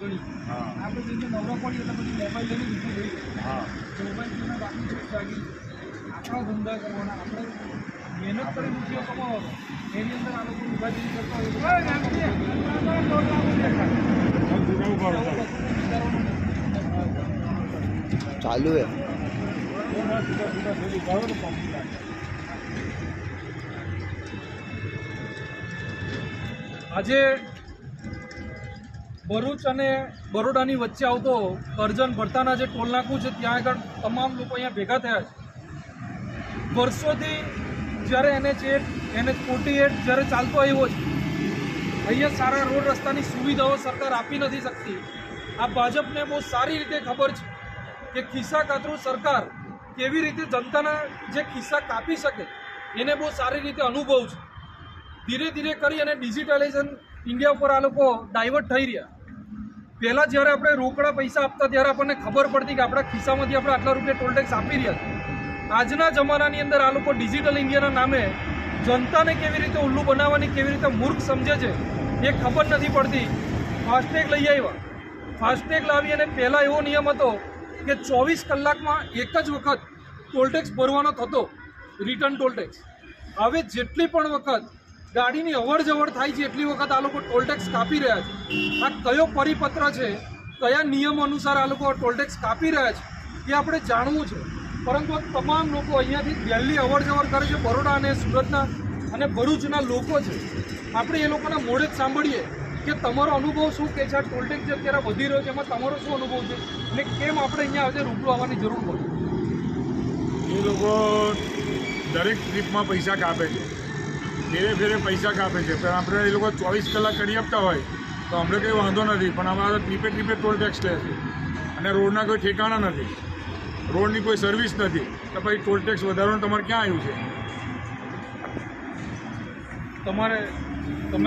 આપણે જે નવરા પડી એટલે પછી મોબાઈલ લઈને બીજું હા. મોબાઈલ બાકી જાગી આપણા ધંધા કરવાના આપણે મહેનત કરી રૂપિયો કમાવાનો. એની અંદર આ લોકો વિભાજન કરતા હોય. ચાલુ હે. લાગે. આજે ભરૂચ અને બરોડાની વચ્ચે આવતો કરજણ ભરતાના જે ટોલ નાકું છે, ત્યાં આગળ તમામ લોકો અહીંયા ભેગા થયા છે. વર્ષોથી જ્યારે NH eight NH forty eight જ્યારે ચાલતો આવ્યો છે, અહીંયા સારા રોડ રસ્તાની સુવિધાઓ સરકાર આપી નથી શકતી. આ ભાજપને બહુ સારી રીતે ખબર છે કે ખિસ્સા કાતરું સરકાર કેવી રીતે જનતાના જે ખિસ્સા કાપી શકે, એને બહુ સારી રીતે અનુભવ છે. ધીરે ધીરે કરી અને ડિજિટલાઇઝેશન ઇન્ડિયા ઉપર આ લોકો ડાયવર્ટ થઈ રહ્યા. પહેલાં જ્યારે આપણે રોકડા પૈસા આપતા ત્યારે આપણને ખબર પડતી કે આપણા ખિસ્સામાંથી આપણે આટલા રૂપિયા ટોલટેક્સ આપી રહ્યા છે. આજના જમાનાની અંદર આ લોકો ડિજિટલ ઇન્ડિયાના નામે જનતાને કેવી રીતે ઉલ્લુ બનાવવાની, કેવી રીતે મૂર્ખ સમજે છે, એ ખબર નથી પડતી. ફાસ્ટેગ લઈ આવ્યા. ફાસ્ટેગ લાવી અને પહેલાં એવો નિયમ હતો કે ચોવીસ કલાકમાં એક જ વખત ટોલટેક્સ ભરવાનો થતો, રિટર્ન ટોલટેક્સ હવે જેટલી પણ વખત ગાડીની અવર જવર થાય છે એટલી વખત આ લોકો ટોલ ટેક્સ કાપી રહ્યા છે. આ કયો પરિપત્ર છે? કયા નિયમ અનુસાર આ લોકો ટોલટેક્સ કાપી રહ્યા છે? એ આપણે જાણવું છે. પરંતુ તમામ લોકો અહીંયાથી દિલ્હી અવર જવર કરે છે, બરોડા અને સુરતના અને ભરૂચના લોકો છે. આપણે એ લોકોના મોઢે જ સાંભળીએ કે તમારો અનુભવ શું કે છે? આ ટોલટેક્સ જે અત્યારે વધી રહ્યો છે, એમાં તમારો શું અનુભવ છે? અને કેમ આપણે અહીંયા આજે રૂબરૂ આવવાની જરૂર પડે? એ લોકો દરેક ટ્રીપમાં પૈસા કાપે છે. ફેરે ફેરે પૈસા કાપે છે. પણ આપણે એ લોકો ચોવીસ કલાક કરી આપતા હોય, તો અમને કંઈ વાંધો નથી. પણ અમારા પ્રીપેડ ટ્રીપે ટોલ ટેક્સ લે છે. અને રોડના કોઈ ઠેકાણા નથી. રોડની કોઈ સર્વિસ નથી. તો પછી ટોલ ટેક્સ વધારવાનું તમારે ક્યાં આવ્યું છે? તમારે તમે